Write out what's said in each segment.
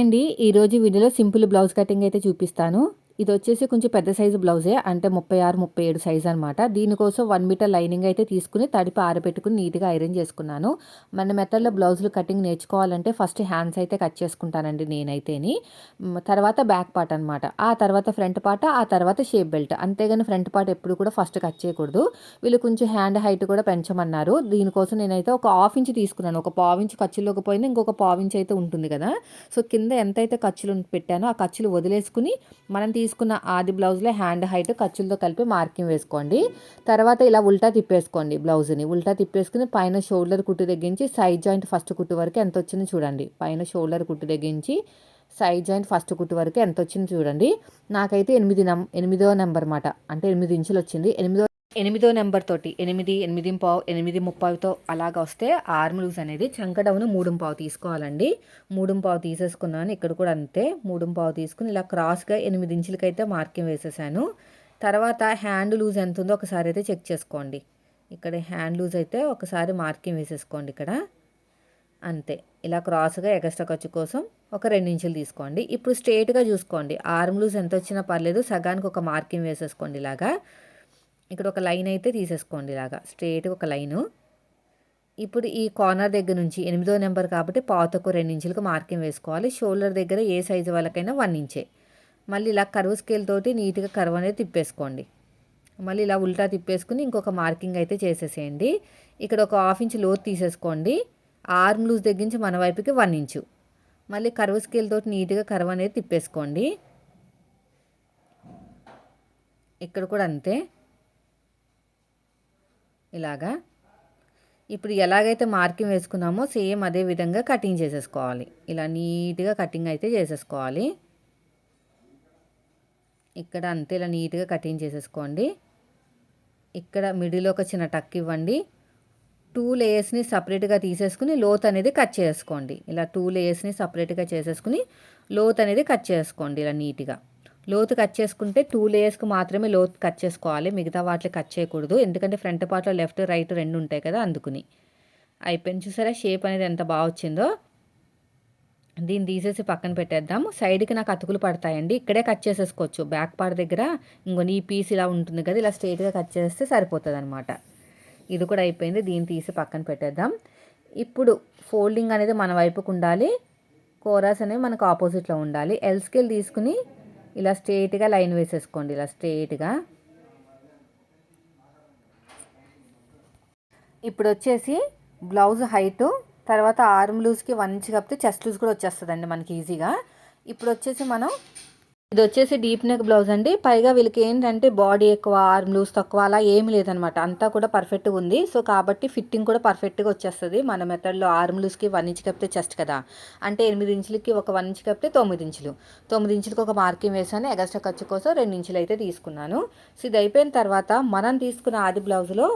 అండి ఈరోజు వీడియోలో సింపుల్ బ్లౌజ్ కటింగ్ అయితే చూపిస్తాను. ఇది వచ్చేసి కొంచెం పెద్ద సైజు బ్లౌజే అంటే ముప్పై ఆరు ముప్పై ఏడు సైజ్ అనమాట దీనికోసం వన్ మీటర్ లైనింగ్ అయితే తీసుకుని తడిపి ఆరబెట్టుకుని నీట్గా ఐరన్ చేసుకున్నాను. మన మెథడ్లో బ్లౌజులు కటింగ్ నేర్చుకోవాలంటే ఫస్ట్ హ్యాండ్స్ అయితే కట్ చేసుకుంటానండి నేనైతేని. తర్వాత బ్యాక్ పార్ట్ అనమాట ఆ తర్వాత ఫ్రంట్ పార్ట్ ఆ తర్వాత షేప్ బెల్ట్. అంతేగాని ఫ్రంట్ పార్ట్ ఎప్పుడు కూడా ఫస్ట్ కట్ చేయకూడదు. వీళ్ళు కొంచెం హ్యాండ్ హైట్ కూడా పెంచమన్నారు. దీనికోసం నేనైతే ఒక హాఫ్ ఇంచ్ తీసుకున్నాను. ఒక పావు ఇంచ్ ఖర్చులోకి పోయినా ఇంకొక పావు ఇంచ్ అయితే ఉంటుంది కదా. సో కింద ఎంతైతే ఖర్చులు పెట్టానో ఆ ఖర్చులు వదిలేసుకుని మనం తీసుకు తీసుకున్న ఆది బ్లౌజ్లో హ్యాండ్ హైట్ ఖర్చులతో కలిపి మార్కింగ్ వేసుకోండి. తర్వాత ఇలా ఉల్టా తిప్పేసుకోండి బ్లౌజ్ని. ఉల్టా తిప్పేసుకుని పైన షోల్డర్ కుట్టు తగ్గించి సైడ్ జాయింట్ ఫస్ట్ కుట్టు వరకు ఎంత వచ్చిందో చూడండి. పైన షోల్డర్ కుట్టు తగ్గించి సైడ్ జాయింట్ ఫస్ట్ కుట్టు వరకు ఎంత వచ్చిందో చూడండి. నాకైతే ఎనిమిది నం ఎనిమిదో నెంబర్ మాట. అంటే ఎనిమిది ఇంచులు వచ్చింది. ఎనిమిదో ఎనిమిదో నెంబర్ తోటి ఎనిమిది ఎనిమిది పావు ఎనిమిది ముప్పైతో అలాగ వస్తే ఆర్మ్ లూజ్ అనేది చంక మూడు పావు తీసుకోవాలండి. మూడు పావు తీసేసుకున్నాను ఇక్కడ కూడా అంతే. మూడు పావు తీసుకుని ఇలా క్రాస్గా ఎనిమిది ఇంచులకైతే మార్కింగ్ వేసేసాను. తర్వాత హ్యాండ్ లూజ్ ఎంత ఉందో ఒకసారి అయితే చెక్ చేసుకోండి. ఇక్కడ హ్యాండ్ లూజ్ అయితే ఒకసారి మార్కింగ్ వేసేసుకోండి ఇక్కడ. అంతే. ఇలా క్రాస్గా ఎగస్ట్రా ఖర్చు కోసం ఒక రెండు ఇంచులు తీసుకోండి. ఇప్పుడు స్ట్రేట్గా చూసుకోండి. ఆర్మ్ లూజ్ ఎంత వచ్చినా పర్లేదు సగానికి ఒక మార్కింగ్ వేసేసుకోండి ఇలాగా. ఇక్కడ ఒక లైన్ అయితే తీసేసుకోండి ఇలాగా. స్ట్రేట్ ఒక లైను. ఇప్పుడు ఈ కార్నర్ దగ్గర నుంచి ఎనిమిదో నెంబర్ కాబట్టి పాతకు రెండు ఇంచులకు మార్కింగ్ వేసుకోవాలి. షోల్డర్ దగ్గర ఏ సైజు వాళ్ళకైనా వన్ ఇంచే. మళ్ళీ ఇలా కరువు స్కేల్ తోటి నీట్గా కరువు అనేది తిప్పేసుకోండి. మళ్ళీ ఇలా ఉల్టా తిప్పేసుకుని ఇంకొక మార్కింగ్ అయితే చేసేసేయండి. ఇక్కడ ఒక హాఫ్ ఇంచ్ లోతు తీసేసుకోండి. ఆర్మ్ లూజ్ దగ్గర నుంచి మన వైపుకి వన్ ఇంచు. మళ్ళీ కరువు స్కేల్ తోటి నీట్గా కరువు అనేది తిప్పేసుకోండి. ఇక్కడ కూడా అంతే. ఇలాగా. ఇప్పుడు ఎలాగైతే మార్కింగ్ వేసుకున్నామో సేమ్ అదే విధంగా కటింగ్ చేసేసుకోవాలి. ఇలా నీట్గా కటింగ్ అయితే చేసేసుకోవాలి. ఇక్కడ అంతే ఇలా నీట్గా కటింగ్ చేసేసుకోండి. ఇక్కడ మిడిల్ ఒక చిన్న టక్ ఇవ్వండి. టూ లేయర్స్ని సపరేట్గా తీసేసుకుని లోత్ అనేది కట్ చేసుకోండి. ఇలా టూ లేయర్స్ని సపరేట్గా చేసేసుకుని లోత్ అనేది కట్ చేసుకోండి ఇలా నీట్గా. లోతు కట్ చేసుకుంటే టూ లేయర్స్కి మాత్రమే లోతు కట్ చేసుకోవాలి. మిగతా వాటిని కట్ చేయకూడదు. ఎందుకంటే ఫ్రంట్ పార్ట్లో లెఫ్ట్ రైట్ రెండు ఉంటాయి కదా అందుకుని. అయిపోయింది చూసారా? షేప్ అనేది ఎంత బాగా వచ్చిందో. దీన్ని తీసేసి పక్కన పెట్టేద్దాం సైడ్కి నాకు అతుకులు పడతాయండి. ఇక్కడే కట్ చేసేసుకోవచ్చు. బ్యాక్ పార్ట్ దగ్గర ఇంకొని ఈ పీస్ ఇలా ఉంటుంది కదా ఇలా స్ట్రైట్గా కట్ చేస్తే సరిపోతుంది అనమాట ఇది కూడా అయిపోయింది. దీన్ని తీసి పక్కన పెట్టేద్దాం. ఇప్పుడు ఫోల్డింగ్ అనేది మన వైపుకు ఉండాలి. కోరాస్ అనేవి మనకు ఆపోజిట్లో ఉండాలి. ఎల్ స్కేల్ తీసుకుని ఇలా స్ట్రేట్గా లైన్ వేసేసుకోండి ఇలా స్ట్రేట్గా. ఇప్పుడు వచ్చేసి బ్లౌజ్ హైటు తర్వాత ఆర్మ్ లూజ్కి వన్ ఇంచ్ కప్పితే చెస్ట్ లూజ్ కూడా వచ్చేస్తుందండి మనకి ఈజీగా. ఇప్పుడు వచ్చేసి మనం ఇది వచ్చేసి డీప్ నెక్ బ్లౌజ్ అండి. పైగా వీళ్ళకి ఏంటంటే బాడీ ఎక్కువ ఆర్మ్ లూస్ తక్కువ అలా ఏమి లేదనమాట. అంతా కూడా పర్ఫెక్ట్గా ఉంది. సో కాబట్టి ఫిట్టింగ్ కూడా పర్ఫెక్ట్గా వచ్చేస్తుంది. మన మెథడ్లో ఆర్మ్ లూస్కి వన్ ఇంచ్ కప్పితే చెస్ట్ కదా. అంటే ఎనిమిది ఇంచులకి ఒక వన్ ఇంచ్ కప్పితే తొమ్మిది ఇంచులు. తొమ్మిది ఇంచులకి ఒక మార్కింగ్ వేసాను. ఎగస్ట్రా ఖర్చు కోసం రెండు ఇంచులు అయితే తీసుకున్నాను. సో ఇది అయిపోయిన తర్వాత మనం తీసుకున్న ఆది బ్లౌజ్లో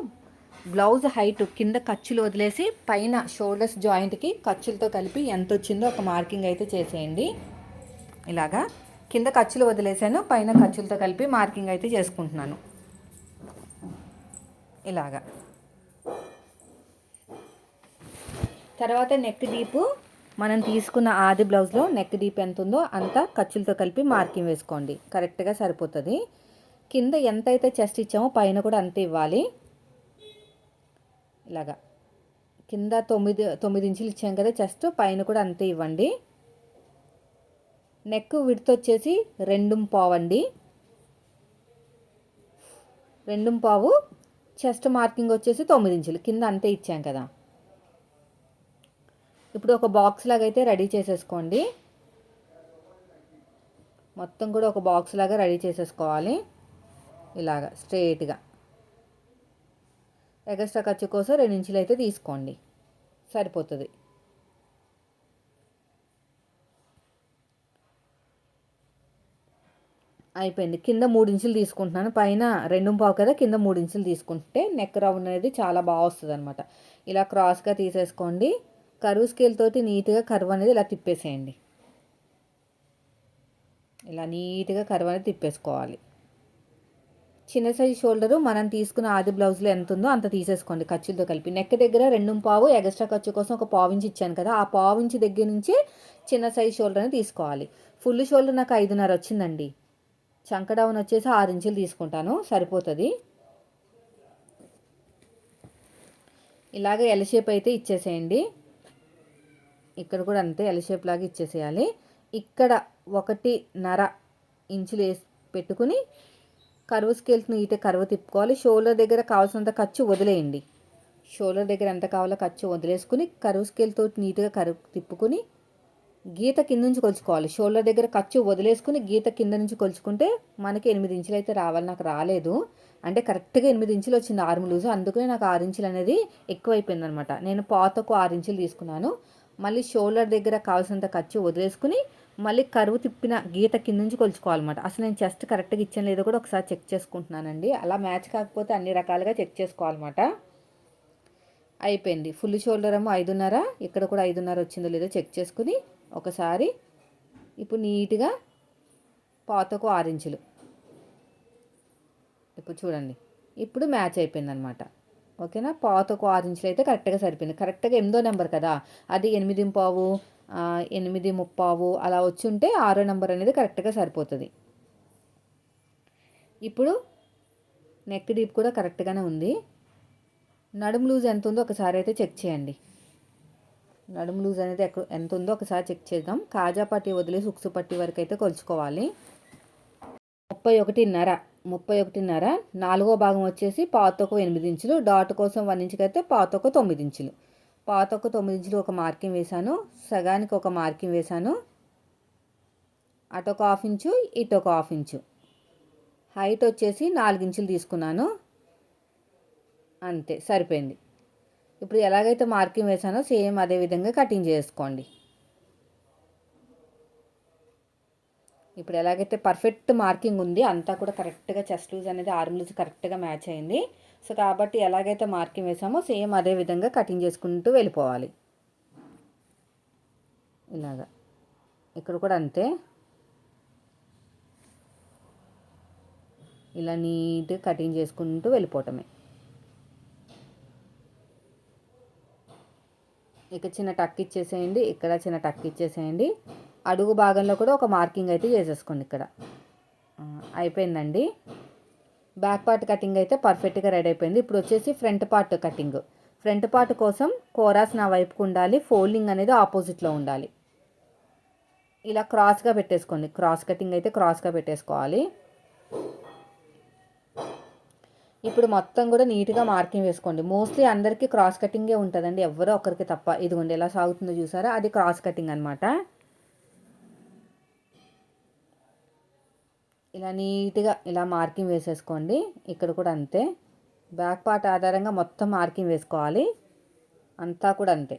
బ్లౌజ్ హైట్ కింద ఖర్చులు వదిలేసి పైన షోల్డర్స్ జాయింట్కి ఖర్చులతో కలిపి ఎంత వచ్చిందో ఒక మార్కింగ్ అయితే చేసేయండి. ఇలాగా. కింద ఖర్చులు వదిలేసాను పైన ఖర్చులతో కలిపి మార్కింగ్ అయితే చేసుకుంటున్నాను. ఇలాగా. తర్వాత నెక్ డీపు మనం తీసుకున్న ఆది బ్లౌజ్లో నెక్ డీప్ ఎంత ఉందో అంత ఖర్చులతో కలిపి మార్కింగ్ వేసుకోండి. కరెక్ట్గా సరిపోతుంది. కింద ఎంత అయితే చెస్ట్ ఇచ్చామో పైన కూడా అంతే ఇవ్వాలి. ఇలాగా. కింద తొమ్మిది తొమ్మిది ఇంచులు ఇచ్చాం కదా చెస్ట్ పైన కూడా అంతే ఇవ్వండి. నెక్ విడత వచ్చేసి రెండు పావు అండి రెండు పావు చెస్ట్ మార్కింగ్ వచ్చేసి తొమ్మిది ఇంచులు కింద అంతే ఇచ్చాం కదా. ఇప్పుడు ఒక బాక్స్ లాగా అయితే రెడీ చేసేసుకోండి. మొత్తం కూడా ఒక బాక్స్ లాగా రెడీ చేసేసుకోవాలి. ఇలాగా స్ట్రైట్గా. ఎగస్ట్రా ఖర్చు కోసం రెండు ఇంచులు అయితే తీసుకోండి. సరిపోతుంది. అయిపోయింది. కింద మూడు ఇంచులు తీసుకుంటున్నాను. పైన రెండు పావు కదా కింద మూడు ఇంచులు తీసుకుంటే నెక్ రౌండ్ అనేది చాలా బాగా వస్తుంది అనమాట ఇలా క్రాస్గా తీసేసుకోండి. కరువు స్కేల్ తోటి నీట్గా కరువు అనేది ఇలా తిప్పేసేయండి. ఇలా నీట్గా కరువు అనేది తిప్పేసుకోవాలి. చిన్న సైజ్ షోల్డరు మనం తీసుకున్న ఆది బ్లౌజ్లో ఎంత ఉందో అంత తీసేసుకోండి ఖర్చులతో కలిపి. నెక్ దగ్గర రెండు పావు ఎక్స్ట్రా ఖర్చు కోసం ఒక పావు ఇంచ్ ఇచ్చాను కదా ఆ పావు ఇంచ్ దగ్గర నుంచి చిన్న సైజ్ షోల్డర్ని తీసుకోవాలి. ఫుల్ షోల్డర్ నాకు ఐదున్నర వచ్చిందండి. చంకడౌన్ వచ్చేసి ఆరు ఇంచులు తీసుకుంటాను సరిపోతుంది. ఇలాగే ఎల్ షేప్ అయితే ఇచ్చేసేయండి. ఇక్కడ కూడా అంతే ఎల్ షేప్ లాగా ఇచ్చేసేయాలి. ఇక్కడ ఒకటి నర ఇంచులు వేసి పెట్టుకుని కరువు స్కేల్స్ నీట్గా కరువు తిప్పుకోవాలి. షోల్డర్ దగ్గర కావాల్సినంత ఖర్చు వదిలేయండి. షోల్డర్ దగ్గర ఎంత కావాలో ఖర్చు వదిలేసుకుని కరువు స్కేల్ తోటి నీట్గా కరువు తిప్పుకుని గీత కింద నుంచి కొలుచుకోవాలి. షోల్డర్ దగ్గర ఖర్చు వదిలేసుకుని గీత కింద నుంచి కొలుచుకుంటే మనకి ఎనిమిది ఇంచులు అయితే రావాలి. నాకు రాలేదు. అంటే కరెక్ట్గా ఎనిమిది ఇంచులు వచ్చింది ఆర్మ్ లూజు. అందుకనే నాకు ఆరు ఇంచులు అనేది ఎక్కువైపోయింది అనమాట నేను పాతకు ఆరు ఇంచులు తీసుకున్నాను. మళ్ళీ షోల్డర్ దగ్గర కావాల్సినంత ఖర్చు వదిలేసుకుని మళ్ళీ కరువు తిప్పిన గీత కింద నుంచి కొలుచుకోవాలన్నమాట. అసలు నేను చెస్ట్ కరెక్ట్గా ఇచ్చాను లేదో కూడా ఒకసారి చెక్ చేసుకుంటున్నానండి. అలా మ్యాచ్ కాకపోతే అన్ని రకాలుగా చెక్ చేసుకోవాలన్నమాట. అయిపోయింది. ఫుల్ షోల్డర్ ఏమో ఐదున్నర. ఇక్కడ కూడా ఐదున్నర వచ్చిందో లేదో చెక్ చేసుకుని ఒకసారి ఇప్పుడు నీట్గా పాతకు ఆరు ఇంచులు ఇప్పుడు చూడండి. ఇప్పుడు మ్యాచ్ అయిపోయిందనమాట. ఓకేనా? పాతకు ఆరు ఇంచులు అయితే కరెక్ట్గా సరిపోయింది. కరెక్ట్గా ఎనిమిదో నెంబర్ కదా? అది ఎనిమిది పావు ఎనిమిది ముప్పావు అలా వచ్చి ఉంటే ఆరో నెంబర్ అనేది కరెక్ట్గా సరిపోతుంది. ఇప్పుడు నెక్ డీప్ కూడా కరెక్ట్గానే ఉంది. నడుము లూజ్ ఎంత ఉందో ఒకసారి అయితే చెక్ చేయండి. నడుము లూజ్ అనేది ఎక్కడ ఎంత ఉందో ఒకసారి చెక్ చేద్దాం. కాజా పట్టి వదిలేసి ఉక్సు పట్టి వరకు అయితే కొలుచుకోవాలి. ముప్పై ఒకటిన్నర ముప్పై ఒకటిన్నర నాలుగో భాగం వచ్చేసి పాతకు ఎనిమిది ఇంచులు డాట్ కోసం వన్ ఇంచుకి అయితే పాతకు తొమ్మిది ఇంచులు. పాతకు తొమ్మిది ఇంచులు ఒక మార్కింగ్ వేశాను సగానికి ఒక మార్కింగ్ వేశాను. అటొక హాఫ్ ఇంచు ఇటొక హాఫ్ ఇంచు. హైట్ వచ్చేసి నాలుగు ఇంచులు తీసుకున్నాను. అంతే సరిపోయింది. ఇప్పుడు ఎలాగైతే మార్కింగ్ వేసానో సేమ్ అదే విధంగా కటింగ్ చేసుకోండి. ఇప్పుడు ఎలాగైతే పర్ఫెక్ట్ మార్కింగ్ ఉంది అంతా కూడా కరెక్ట్గా చెస్ట్ లూజ్ అనేది ఆర్మ్ లూజ్ కరెక్ట్గా మ్యాచ్ అయింది. సో కాబట్టి ఎలాగైతే మార్కింగ్ వేసామో సేమ్ అదే విధంగా కటింగ్ చేసుకుంటూ వెళ్ళిపోవాలి. ఇలాగా. ఇక్కడ కూడా అంతే. ఇలా నీట్గా కటింగ్ చేసుకుంటూ వెళ్ళిపోవటమే. ఇక చిన్న టక్ ఇచ్చేసేయండి ఇక్కడ చిన్న టక్ ఇచ్చేసేయండి. అడుగు భాగంలో కూడా ఒక మార్కింగ్ అయితే చేసేసుకోండి ఇక్కడ. అయిపోయిందండి. బ్యాక్ పార్ట్ కటింగ్ అయితే పర్ఫెక్ట్గా రెడీ అయిపోయింది. ఇప్పుడు వచ్చేసి front part cutting. Front part కోసం కోరాస్ నా వైపుకు ఉండాలి ఫోల్డింగ్ అనేది ఆపోజిట్లో ఉండాలి. ఇలా క్రాస్గా పెట్టేసుకోండి. క్రాస్ కటింగ్ అయితే క్రాస్గా పెట్టేసుకోవాలి. ఇప్పుడు మొత్తం కూడా నీట్గా మార్కింగ్ వేసుకోండి. మోస్ట్లీ అందరికీ క్రాస్ కటింగే ఉంటుందండి. ఎవరో ఒకరికి తప్ప. ఇదిగోండి ఎలా సాగుతుందో చూసారా? అది క్రాస్ కటింగ్ అనమాట ఇలా నీట్గా ఇలా మార్కింగ్ వేసేసుకోండి. ఇక్కడ కూడా అంతే. బ్యాక్ పార్ట్ ఆధారంగా మొత్తం మార్కింగ్ వేసుకోవాలి. అంతా కూడా అంతే.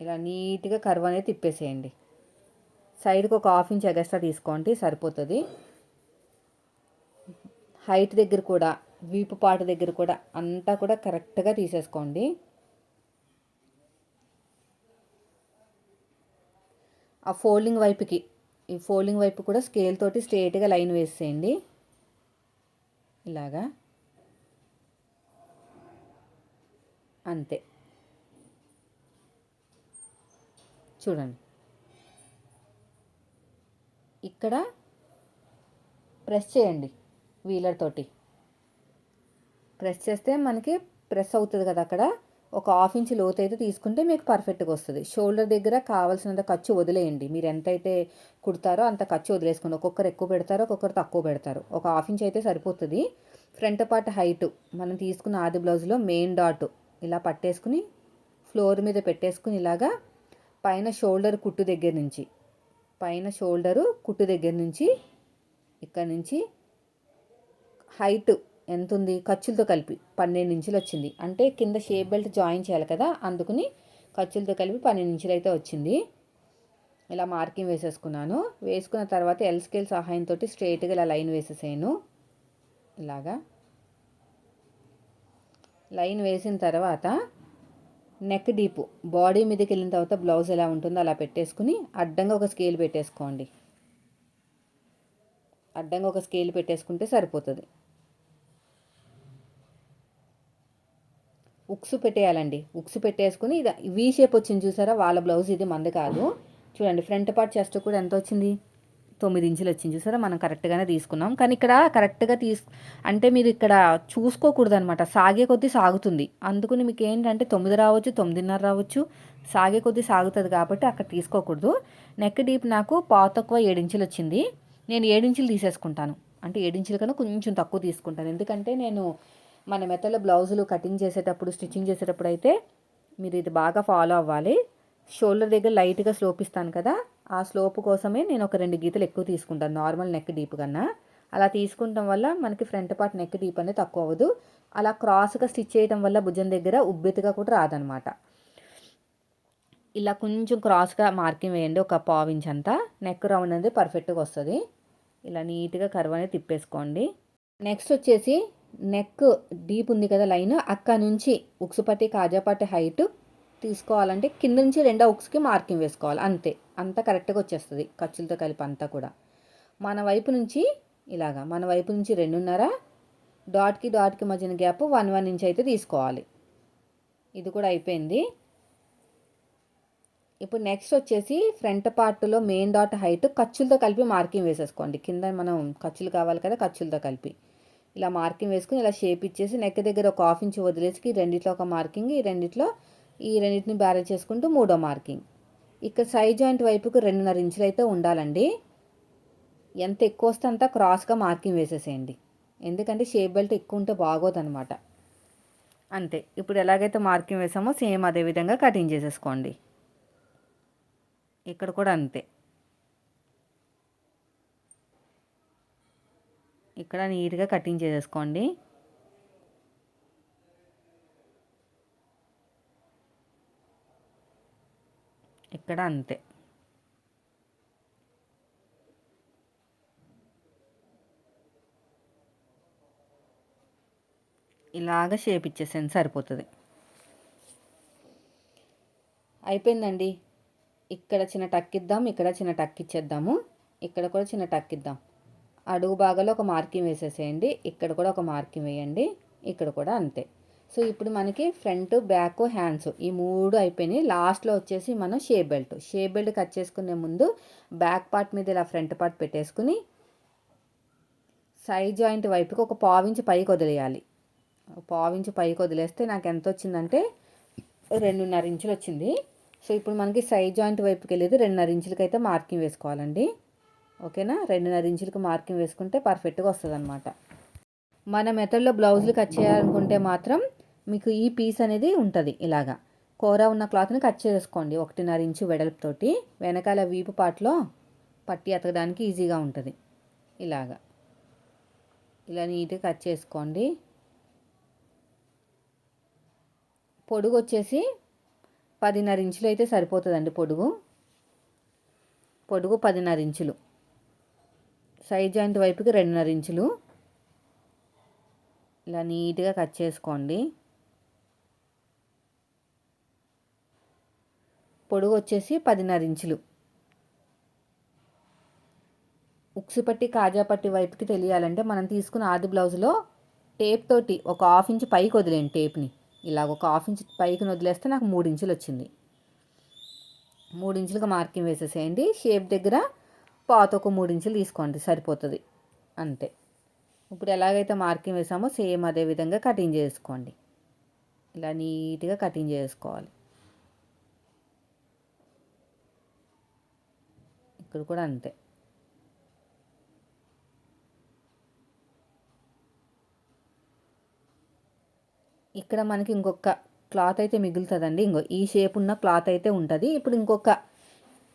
ఇలా నీట్గా కర్వ్ అనేది తిప్పేసేయండి. సైడ్కి ఒక హాఫ్ ఇంచ్ ఎగస్ట్రా తీసుకోండి. సరిపోతుంది. హైట్ దగ్గర కూడా వీపు పాటు దగ్గర కూడా అంతా కూడా కరెక్ట్గా తీసేసుకోండి. ఆ ఫోల్డింగ్ వైపుకి ఈ ఫోల్డింగ్ వైపు కూడా స్కేల్ తోటి స్ట్రేట్గా లైన్ వేసేయండి. ఇలాగా. అంతే. చూడండి. ఇక్కడ ప్రెస్ చేయండి. వీలర్ తోటి ప్రెస్ చేస్తే మనకి ప్రెస్ అవుతుంది కదా అక్కడ. ఒక హాఫ్ ఇంచ్ లోతు అయితే తీసుకుంటే మీకు పర్ఫెక్ట్గా వస్తుంది. షోల్డర్ దగ్గర కావాల్సినంత ఖర్చు వదిలేయండి. మీరు ఎంతైతే కుడతారో అంత ఖర్చు వదిలేసుకోండి. ఒక్కొక్కరు ఎక్కువ పెడతారో ఒక్కొక్కరు తక్కువ పెడతారు. ఒక హాఫ్ ఇంచ్ అయితే సరిపోతుంది. ఫ్రంట్ పార్ట్ హైట్ మనం తీసుకున్న ఆది బ్లౌజ్లో మెయిన్ డాట్ ఇలా పట్టేసుకుని ఫ్లోర్ మీద పెట్టేసుకుని ఇలాగా పైన షోల్డర్ కుట్టు దగ్గర నుంచి పైన షోల్డరు కుట్టు దగ్గర నుంచి ఇక్కడ నుంచి హైట్ ఎంత ఉంది ఖర్చులతో కలిపి పన్నెండు ఇంచులు వచ్చింది. అంటే కింద షేప్ బెల్ట్ జాయిన్ చేయాలి కదా? అందుకుని ఖర్చులతో కలిపి పన్నెండు ఇంచులు అయితే వచ్చింది. ఇలా మార్కింగ్ వేసేసుకున్నాను. వేసుకున్న తర్వాత ఎల్ స్కేల్ సహాయంతో స్ట్రైట్గా ఇలా లైన్ వేసేసాను ఇలాగా. లైన్ వేసిన తర్వాత నెక్ డీపు బాడీ మీదకి వెళ్ళిన తర్వాత బ్లౌజ్ ఎలా ఉంటుందో అలా పెట్టేసుకుని అడ్డంగా ఒక స్కేల్ పెట్టేసుకోండి. అడ్డంగా ఒక స్కేల్ పెట్టేసుకుంటే సరిపోతుంది. ఉక్సు పెట్టేయాలండి. ఉక్సు పెట్టేసుకుని ఇది వీ షేప్ వచ్చింది చూసారా? వాళ్ళ బ్లౌజ్ ఇది మంది కాదు. చూడండి ఫ్రంట్ పార్ట్ చెస్ట్ కూడా ఎంత వచ్చింది? తొమ్మిది ఇంచులు వచ్చింది చూసారా? మనం కరెక్ట్గానే తీసుకున్నాం. కానీ ఇక్కడ కరెక్ట్గా తీసు అంటే మీరు ఇక్కడ చూసుకోకూడదు అనమాట సాగే కొద్దీ సాగుతుంది. అందుకని మీకు ఏంటంటే తొమ్మిది రావచ్చు తొమ్మిదిన్నర రావచ్చు. సాగే కొద్దీ సాగుతుంది కాబట్టి అక్కడ తీసుకోకూడదు. నెక్ డీప్ నాకు పాతక్కువ తక్కువ ఏడించులు వచ్చింది. నేను ఏడించులు తీసేసుకుంటాను. అంటే ఏడించుల కన్నా కొంచెం తక్కువ తీసుకుంటాను. ఎందుకంటే నేను మన మెత్తలో బ్లౌజులు కటింగ్ చేసేటప్పుడు స్టిచ్చింగ్ చేసేటప్పుడు అయితే మీరు ఇది బాగా ఫాలో అవ్వాలి. షోల్డర్ దగ్గర లైట్గా స్లోప్ ఇస్తాను కదా ఆ స్లోప్ కోసమే నేను ఒక రెండు గీతలు ఎక్కువ తీసుకుంటాను. నార్మల్ నెక్ డీప్ కన్నా. అలా తీసుకుంటాం వల్ల మనకి ఫ్రంట్ పార్ట్ నెక్ డీప్ అనేది తక్కువ అవ్వదు. అలా క్రాస్గా స్టిచ్ చేయడం వల్ల భుజం దగ్గర ఉబ్బెత్తుగా కూడా రాదనమాట. ఇలా కొంచెం క్రాస్గా మార్కింగ్ వేయండి ఒక పావు ఇంచ్ అంతా నెక్ రౌండ్ అనేది పర్ఫెక్ట్గా వస్తుంది. ఇలా నీట్గా కర్వ్ అనేది తిప్పేసుకోండి. నెక్స్ట్ వచ్చేసి నెక్ డీప్ ఉంది కదా లైన్ అక్కడ నుంచి ఉక్సుపట్టి కాజాపట్టి హైట్ తీసుకోవాలంటే కింద నుంచి రెండో ఉక్స్కి మార్కింగ్ వేసుకోవాలి అంతే. అంతా కరెక్ట్గా వచ్చేస్తుంది ఖర్చులతో కలిపి అంతా కూడా. మన వైపు నుంచి ఇలాగా మన వైపు నుంచి రెండున్నర డాట్కి డాట్కి మధ్యన గ్యాప్ వన్ వన్ ఇంచ్ అయితే తీసుకోవాలి. ఇది కూడా అయిపోయింది. ఇప్పుడు నెక్స్ట్ వచ్చేసి ఫ్రంట్ పార్ట్లో మెయిన్ డాట్ హైట్ ఖర్చులతో కలిపి మార్కింగ్ వేసేసుకోండి. కింద మనం ఖర్చులు కావాలి కదా ఖర్చులతో కలిపి. ఇలా మార్కింగ్ వేసుకుని ఇలా షేప్ ఇచ్చేసి నెక్ దగ్గర ఒక హాఫ్ ఇంచ్ వదిలేసి రెండిట్లో ఒక మార్కింగ్ ఈ రెండిట్లో ఈ రెండింటిని బ్యారేజ్ చేసుకుంటూ మూడో మార్కింగ్ ఇక్కడ సైడ్ జాయింట్ వైపుకు రెండున్నర ఇంచులు అయితే ఉండాలండి. ఎంత ఎక్కువ వస్తే అంత క్రాస్గా మార్కింగ్ వేసేసేయండి. ఎందుకంటే షేప్ బెల్ట్ ఎక్కువ ఉంటే బాగోదనమాట అంతే. ఇప్పుడు ఎలాగైతే మార్కింగ్ వేసామో సేమ్ అదే విధంగా కటింగ్ చేసేసుకోండి. ఇక్కడ కూడా అంతే. ఇక్కడ నీట్గా కటింగ్ చేసేసుకోండి. ఇక్కడ అంతే. ఇలాగ షేప్ ఇచ్చేసాను సరిపోతుంది. అయిపోయిందండి. ఇక్కడ చిన్న టక్ ఇద్దాం ఇక్కడ చిన్న టక్ ఇచ్చేద్దాము. ఇక్కడ కూడా చిన్న టక్ ఇద్దాం. అడుగు భాగంలో ఒక మార్కింగ్ వేసేసేయండి. ఇక్కడ కూడా ఒక మార్కింగ్ వేయండి. ఇక్కడ కూడా అంతే. సో ఇప్పుడు మనకి ఫ్రంట్ బ్యాక్ హ్యాండ్స్ ఈ మూడు అయిపోయినాయి. లాస్ట్లో వచ్చేసి మనం shape belt shape belt cut చేసుకునే ముందు బ్యాక్ పార్ట్ మీద ఇలా ఫ్రంట్ పార్ట్ పెట్టేసుకుని సైడ్ జాయింట్ వైపుకి ఒక పావించి పైకి వదిలేయాలి. పావించి పైకి వదిలేస్తే నాకు ఎంత వచ్చిందంటే రెండున్నర ఇంచులు వచ్చింది. సో ఇప్పుడు మనకి సైడ్ జాయింట్ వైపుకి వెళ్ళేది రెండున్నర ఇంచులకి అయితే మార్కింగ్ వేసుకోవాలండి. ఓకేనా? రెండున్నర ఇంచులకు మార్కింగ్ వేసుకుంటే పర్ఫెక్ట్గా వస్తుంది అనమాట మన మెథడ్లో బ్లౌజులు కట్ చేయాలనుకుంటే మాత్రం మీకు ఈ పీస్ అనేది ఉంటుంది ఇలాగా. కూర ఉన్న క్లాత్ని కట్ చేసుకోండి ఒకటిన్నర ఇంచు వెడల్పుతోటి వెనకాల వీపు పాటలో పట్టి అతకడానికి ఈజీగా ఉంటుంది. ఇలాగా. ఇలా నీట్గా కట్ చేసుకోండి. పొడుగు వచ్చేసి పదిన్నర ఇంచులు అయితే సరిపోతుందండి పొడుగు. పొడుగు పదిన్నర ఇంచులు. సైడ్ జాయింట్ వైపుకి రెండున్నర ఇంచులు. ఇలా నీట్గా కట్ చేసుకోండి. పొడుగు వచ్చేసి పదిన్నర ఇంచులు. ఉక్సు పట్టి కాజా పట్టి వైపుకి తెలియాలంటే మనం తీసుకున్న ఆది బ్లౌజ్లో టేప్ తోటి ఒక హాఫ్ ఇంచ్ పైకి వదిలేండి టేప్ని. ఇలాగ ఒక హాఫ్ ఇంచ్ పైకి వదిలేస్తే నాకు మూడు ఇంచులు వచ్చింది. మూడు ఇంచులుగా మార్కింగ్ వేసేసేయండి. షేప్ దగ్గర పాత ఒక మూడు ఇంచులు తీసుకోండి. సరిపోతుంది. అంతే. ఇప్పుడు ఎలాగైతే మార్కింగ్ వేసామో సేమ్ అదే విధంగా కటింగ్ చేసుకోండి. ఇలా నీట్గా కటింగ్ చేసుకోవాలి. ఇక్కడ కూడా అంతే. ఇక్కడ మనకి ఇంకొక క్లాత్ అయితే మిగులుతుందండి. ఇంకో ఈ షేప్ ఉన్న క్లాత్ అయితే ఉంటుంది. ఇప్పుడు ఇంకొక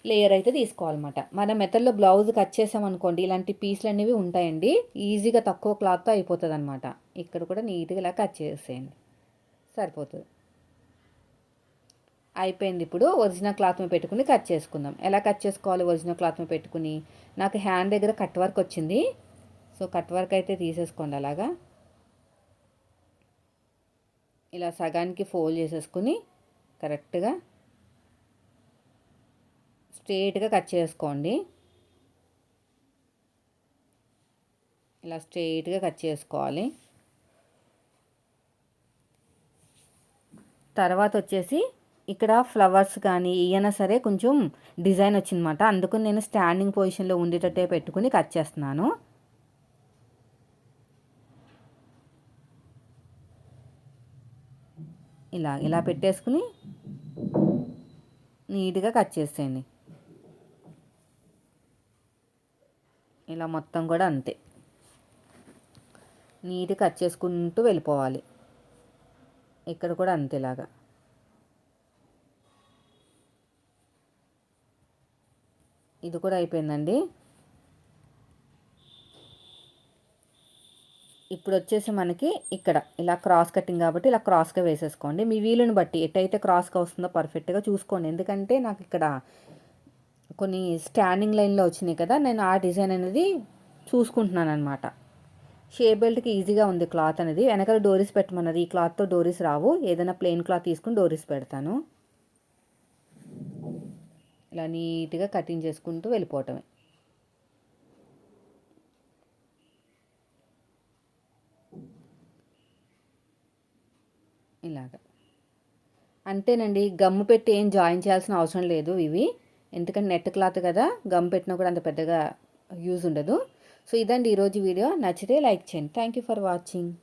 లేయర్ అయితే తీసుకోవాలన్నమాట. మన మెథడ్లో బ్లౌజ్ కట్ చేసామనుకోండి ఇలాంటి పీసులు అనేవి ఉంటాయండి. ఈజీగా తక్కువ క్లాత్తో అయిపోతుంది అనమాట ఇక్కడ కూడా నీట్గా ఇలా కట్ చేసేయండి. సరిపోతుంది. అయిపోయింది ఇప్పుడు. ఒరిజినల్ క్లాత్ మీద పెట్టుకుని కట్ చేసుకుందాం. ఎలా కట్ చేసుకోవాలి ఒరిజినల్ క్లాత్ మీద పెట్టుకుని? నాకు హ్యాండ్ దగ్గర కట్ వర్క్ వచ్చింది. సో కట్ వర్క్ అయితే తీసేసుకోండి అలాగా. ఇలా సగానికి ఫోల్డ్ చేసేసుకుని కరెక్ట్గా స్ట్రేట్గా కట్ చేసుకోండి. ఇలా స్ట్రెయిట్గా కట్ చేసుకోవాలి. తర్వాత వచ్చేసి ఇక్కడ ఫ్లవర్స్ కానీ ఏమైనా సరే కొంచెం డిజైన్ వచ్చిందన్నమాట. అందుకని నేను స్టాండింగ్ పొజిషన్లో ఉండేటట్టే పెట్టుకుని కట్ చేస్తున్నాను. ఇలా ఇలా పెట్టేసుకుని నీట్గా కట్ చేసేయండి. ఇలా మొత్తం కూడా అంతే. నీట్గా కట్ చేసుకుంటూ వెళ్ళిపోవాలి. ఇక్కడ కూడా అంతేలాగా ఇది కూడా అయిపోయిందండి. ఇప్పుడు వచ్చేసి మనకి ఇక్కడ ఇలా క్రాస్ కటింగ్ కాబట్టి ఇలా క్రాస్గా వేసేసుకోండి. మీ వీలుని బట్టి ఎట్టయితే క్రాస్గా వస్తుందో పర్ఫెక్ట్గా చూసుకోండి. ఎందుకంటే నాకు ఇక్కడ కొన్ని స్టాండింగ్ లైన్లో వచ్చినాయి కదా నేను ఆ డిజైన్ అనేది చూసుకుంటున్నాను అనమాట షేప్ బెల్ట్కి ఈజీగా ఉంది క్లాత్ అనేది. వెనకాల డోరీస్ పెట్టమన్నది ఈ క్లాత్తో డోరీస్ రావు. ఏదైనా ప్లెయిన్ క్లాత్ తీసుకుని డోరీస్ పెడతాను. ఇలా నీట్గా కటింగ్ చేసుకుంటూ వెళ్ళిపోవటమే. ఇలాగ. అంతేనండి గమ్ము పెట్టి ఏం జాయిన్ చేయాల్సిన అవసరం లేదు ఇవి. ఎందుకంటే నెట్ క్లాత్ కదా గమ్ పెట్టినా కూడా అంత పెద్దగా యూజ్ ఉండదు. సో ఇదండి ఈరోజు వీడియో. నచ్చితే లైక్ చేయండి. Thank you for watching.